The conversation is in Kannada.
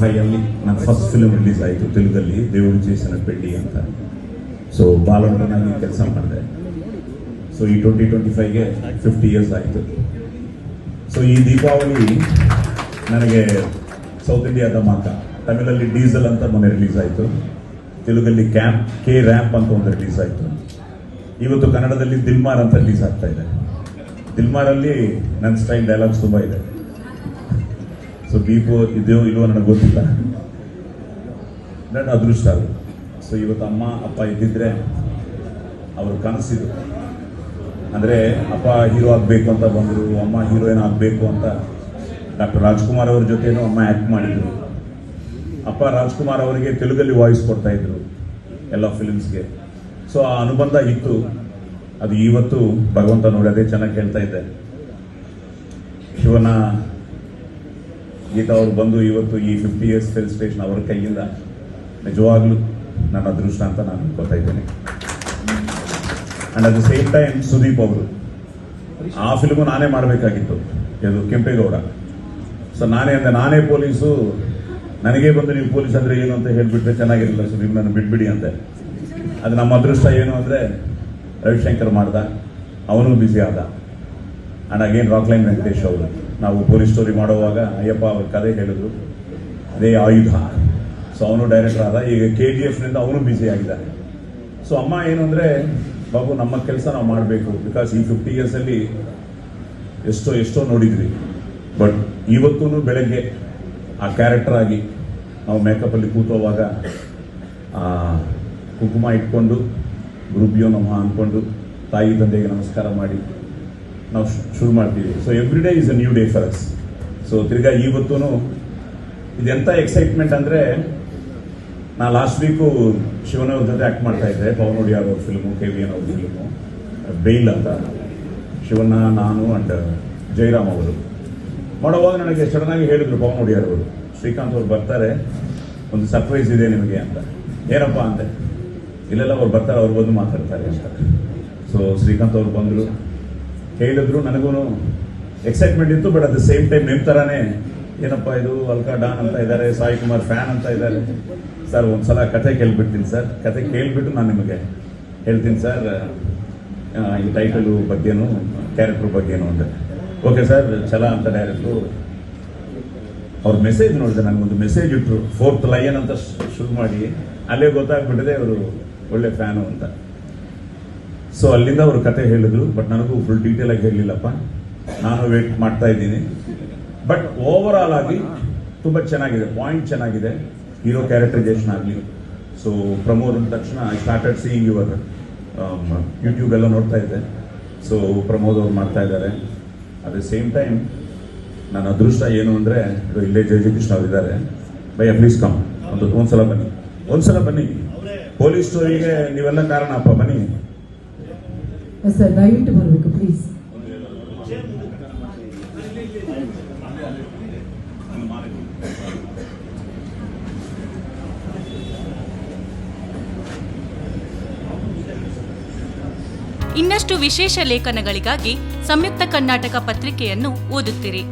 ಫೈವ್ ಅಲ್ಲಿ ನನ್ನ ಫಸ್ಟ್ ಫಿಲಮ್ ರಿಲೀಸ್ ಆಯಿತು, ತೆಲುಗಲ್ಲಿ, ದೇವರು ಚೇಸನ ಬೆಳ್ಳಿ ಅಂತ. ಸೊ ಬಾಲನಟನಾಗಿ ಕೆಲಸ ಮಾಡಿದೆ. ಸೊ ಈ ಟ್ವೆಂಟಿ ಟ್ವೆಂಟಿ ಫೈವ್ಗೆ ಫಿಫ್ಟಿ ಇಯರ್ಸ್ ಆಯಿತು. ಸೊ ಈ ದೀಪಾವಳಿ ನನಗೆ ಸೌತ್ ಇಂಡಿಯಾದ ಮಾತ. ತಮಿಳಲ್ಲಿ ಡೀಸೆಲ್ ಅಂತ ಮೊನ್ನೆ ರಿಲೀಸ್ ಆಯಿತು. ತೆಲುಗಲ್ಲಿ ಕ್ಯಾಂಪ್ ಕೆ ರ್ಯಾಂಪ್ ಅಂತ ಒಂದು ರಿಲೀಸ್ ಆಯಿತು. ಇವತ್ತು ಕನ್ನಡದಲ್ಲಿ ದಿಲ್ಮಾರ್ ಅಂತ ರಿಲೀಸ್ ಆಗ್ತಾ ಇದೆ. ದಿಲ್ಮಾರಲ್ಲಿ ನನ್ನ ಸ್ಟೈಲ್ ಡೈಲಾಗ್ಸ್ ತುಂಬ ಇದೆ. ಸೊ ದೀಪು ಇದೆಯೋ ಇಲ್ವೋ ನನಗೆ ಗೊತ್ತಿಲ್ಲ. ನನ್ನ ಅದೃಷ್ಟ ಅದು. ಸೊ ಇವತ್ತು ಅಮ್ಮ, ಅಪ್ಪ ಇದ್ದಿದ್ರೆ ಅವರು ಕನಸಿದ್ರು ಅಂದರೆ, ಅಪ್ಪ ಹೀರೋ ಆಗಬೇಕು ಅಂತ ಬಂದರು, ಅಮ್ಮ ಹೀರೋಯಿನ್ ಆಗಬೇಕು ಅಂತ ಡಾಕ್ಟರ್ ರಾಜ್ಕುಮಾರ್ ಅವ್ರ ಜೊತೆನೂ ಅಮ್ಮ ಆ್ಯಕ್ಟ್ ಮಾಡಿದರು. ಅಪ್ಪ ರಾಜ್ಕುಮಾರ್ ಅವರಿಗೆ ತೆಲುಗಲ್ಲಿ ವಾಯ್ಸ್ ಕೊಡ್ತಾ ಇದ್ರು ಎಲ್ಲ ಫಿಲ್ಮ್ಸ್ಗೆ ಸೊ ಆ ಅನುಬಂಧ ಇತ್ತು. ಅದು ಇವತ್ತು ಭಗವಂತ ನೋಡಿ ಅದೇ ಚೆನ್ನಾಗಿ ಹೇಳ್ತಾ ಇದ್ದೆ ಶಿವನ ಗೀತಾ ಅವರು ಬಂದು ಇವತ್ತು ಈ ಫಿಫ್ಟಿ ಇಯರ್ಸ್ ಫಿಲ್ ಸ್ಟೇಷನ್ ಅವರ ಕೈಯಿಂದ ನಿಜವಾಗ್ಲೂ ನನ್ನ ಅದೃಷ್ಟ ಅಂತ ನಾನು ಅನ್ಕೋತಾ ಇದ್ದೇನೆ. And at the same time Sudeep ಅವರು, ಆ ಫಿಲ್ಮು ನಾನೇ ಮಾಡಬೇಕಾಗಿತ್ತು. ಇದು ಕೆಂಪೇಗೌಡ. ಸೊ ನಾನೇ ಅಂದೆ, ನಾನೇ ಪೊಲೀಸು, ನನಗೆ ಬಂದು ನೀವು ಪೊಲೀಸ್ ಅಂದ್ರೆ ಏನು ಅಂತ ಹೇಳ್ಬಿಟ್ರೆ ಚೆನ್ನಾಗಿರಲಿಲ್ಲ ಸುದೀಪ್, ನಾನು ಬಿಟ್ಬಿಡಿ ಅಂತೆ ಅದು ನಮ್ಮ ಅದೃಷ್ಟ ಏನು ಅಂದರೆ ರವಿಶಂಕರ್ ಮಾಡ್ದ, ಅವನು ಬ್ಯುಸಿ ಆದ. ಅಂಡ್ ಅಗೇನ್ ರಾಕ್ಲೈನ್ ವೆಂಕಟೇಶ್ ಅವರು. ನಾವು ಪೊಲೀಸ್ ಸ್ಟೋರಿ ಮಾಡುವಾಗ ಅಯ್ಯಪ್ಪ ಅವ್ರ ಕಥೆ ಹೇಳಿದ್ರು. ಅದೇ ಆಯುಧ. ಸೊ ಅವನು ಡೈರೆಕ್ಟರ್ ಆದ. ಈಗ ಕೆ ಜಿ ಎಫ್ನಿಂದ ಅವನು ಬ್ಯುಸಿ ಆಗಿದ್ದಾನೆ. ಸೊ ಅಮ್ಮ ಏನು ಅಂದರೆ, ಬಾಬು, ನಮ್ಮ ಕೆಲಸ ನಾವು ಮಾಡಬೇಕು. ಬಿಕಾಸ್ ಈ ಫಿಫ್ಟಿ ಇಯರ್ಸಲ್ಲಿ ಎಷ್ಟೋ ಎಷ್ಟೋ ನೋಡಿದ್ವಿ. ಬಟ್ ಇವತ್ತೂ ಬೆಳಗ್ಗೆ ಆ ಕ್ಯಾರೆಕ್ಟರ್ ಆಗಿ ನಾವು ಮೇಕಪ್ಪಲ್ಲಿ ಕೂತೋವಾಗ ಕುಂಕುಮ ಇಟ್ಕೊಂಡು ಗುರುಬ್ಯೋ ನಮಃ ಅಂದ್ಕೊಂಡು ತಾಯಿ ತಂದೆಗೆ ನಮಸ್ಕಾರ ಮಾಡಿ ನಾವು ಶುರು ಮಾಡ್ತೀವಿ. So every day is a new day for us so ತಿರ್ಗಾ ಇವತ್ತೂ ಇದೆಂಥ ಎಕ್ಸೈಟ್ಮೆಂಟ್ ಅಂದರೆ ನಾ ಲಾಸ್ಟ್ ವೀಕು ಶಿವನ ಜೊತೆ ಆ್ಯಕ್ಟ್ ಮಾಡ್ತಾ ಇದ್ದೆ. ಪವನ್ ಒಡಿಯಾರ್ ಅವ್ರ ಫಿಲ್ಮು ಕೆ ವಿ ಎನ್ ಅವ್ರ ಫಿಲ್ಮು ಬೇಲ್ ಅಂತ. ಶಿವಣ್ಣ, ನಾನು ಅಂಡ್ ಜಯರಾಮ್ ಅವರು. ಮಾಡೋವಾಗ ನನಗೆ ಸಡನ್ನಾಗಿ ಹೇಳಿದ್ರು ಪವನ್ ಒಡಿಯಾರ್ ಅವರು. ಶ್ರೀಕಾಂತ್ ಅವ್ರು ಬರ್ತಾರೆ. ಒಂದು ಸರ್ಪ್ರೈಸ್ ಇದೆ ನಿಮಗೆ ಅಂತ. ಏನಪ್ಪ ಅಂತೆ? ಇಲ್ಲೆಲ್ಲ ಅವ್ರು ಬರ್ತಾರೆ, ಅವ್ರು ಬಂದು ಮಾತಾಡ್ತಾರೆ ಅಂತ. ಸೊ ಶ್ರೀಕಾಂತ್ ಅವ್ರು ಬಂದರು. ಹೇಳಿದ್ರು ನನಗೂ ಎಕ್ಸೈಟ್ಮೆಂಟ್ ಇತ್ತು but at the same time ನಿಮ್ಮ ತರಾನೇ, ಏನಪ್ಪ ಇದು, ಅಲ್ಕಾ ಡಾನ್ ಅಂತ ಇದ್ದಾರೆ ಸಾಯಿ ಕುಮಾರ್ ಫ್ಯಾನ್ ಅಂತ ಇದ್ದಾರೆ ಸರ್ ಒಂದ್ಸಲ ಕತೆ ಕೇಳ್ಬಿಡ್ತೀನಿ ಸರ್ ಕತೆ ಕೇಳಿಬಿಟ್ಟು ನಾನು ನಿಮಗೆ ಹೇಳ್ತೀನಿ ಸರ್ ಈ ಟೈಟಲು ಬಗ್ಗೆನೂ ಕ್ಯಾರೆಕ್ಟ್ರ್ ಬಗ್ಗೆನೂ ಅಂತ. ಓಕೆ ಸರ್ ಛಲ ಅಂತ ಡೈರೆಕ್ಟ್ರು ಅವ್ರ ಮೆಸೇಜ್ ನೋಡಿದೆ ನನಗೊಂದು ಮೆಸೇಜ್ ಇಟ್ರು. ಫೋರ್ತ್ ಲಯನ್ ಅಂತ ಶುರು ಮಾಡಿ. ಅಲ್ಲೇ ಗೊತ್ತಾಗ್ಬಿಟ್ಟಿದೆ, ಅವರು ಒಳ್ಳೆ ಫ್ಯಾನು ಅಂತ. ಸೊ ಅಲ್ಲಿಂದ ಅವರು ಕತೆ ಹೇಳಿದ್ರು ಬಟ್ ನನಗೂ ಫುಲ್ ಡೀಟೇಲ್ ಆಗಿ ಹೇಳಲಿಲ್ಲಪ್ಪ ನಾನು ವೇಟ್ ಮಾಡ್ತಾ ಇದ್ದೀನಿ. ಬಟ್ ಓವರ್ ಆಲ್ ಆಗಿ ತುಂಬ ಚೆನ್ನಾಗಿದೆ ಪಾಯಿಂಟ್ ಚೆನ್ನಾಗಿದೆ. ಹೀರೋ ಕ್ಯಾರೆಕ್ಟರೈಸೇಷನ್ ಆಗಲಿ. ಸೊ ಪ್ರಮೋದ್ ಅಂದ ತಕ್ಷಣ ಐ ಸ್ಟಾರ್ಟೆಡ್ ಸೀಯಿಂಗ್ ಇವಾಗ ಯೂಟ್ಯೂಬ್ ಎಲ್ಲ ನೋಡ್ತಾ ಇದ್ದೆ. ಸೊ ಪ್ರಮೋದ್ ಅವ್ರು ಮಾಡ್ತಾ ಇದ್ದಾರೆ. ಅಟ್ ದ ಸೇಮ್ ಟೈಮ್ ನನ್ನ ಅದೃಷ್ಟ ಏನು ಅಂದರೆ ಇಲ್ಲೇ ಜಯಜಯಕೃಷ್ಣ ಅವರು ಇದ್ದಾರೆ. ಭಯ ಪ್ಲೀಸ್ ಕಮ್ ಒಂದು ಒಂದ್ಸಲ ಬನ್ನಿ. ಒಂದ್ಸಲ ಬನ್ನಿ. ಪೊಲೀಸ್ ಸ್ಟೋರಿಗೆ ನೀವೆಲ್ಲ ಕಾರಣ ಅಪ್ಪ ಬನ್ನಿ. ಸರ್ ದಯವಿಟ್ಟು ಬರಬೇಕು ಪ್ಲೀಸ್ ಇನ್ನಷ್ಟು ವಿಶೇಷ ಲೇಖನಗಳಿಗಾಗಿ ಸಂಯುಕ್ತ ಕರ್ನಾಟಕ ಪತ್ರಿಕೆಯನ್ನು ಓದುತ್ತಿರಿ.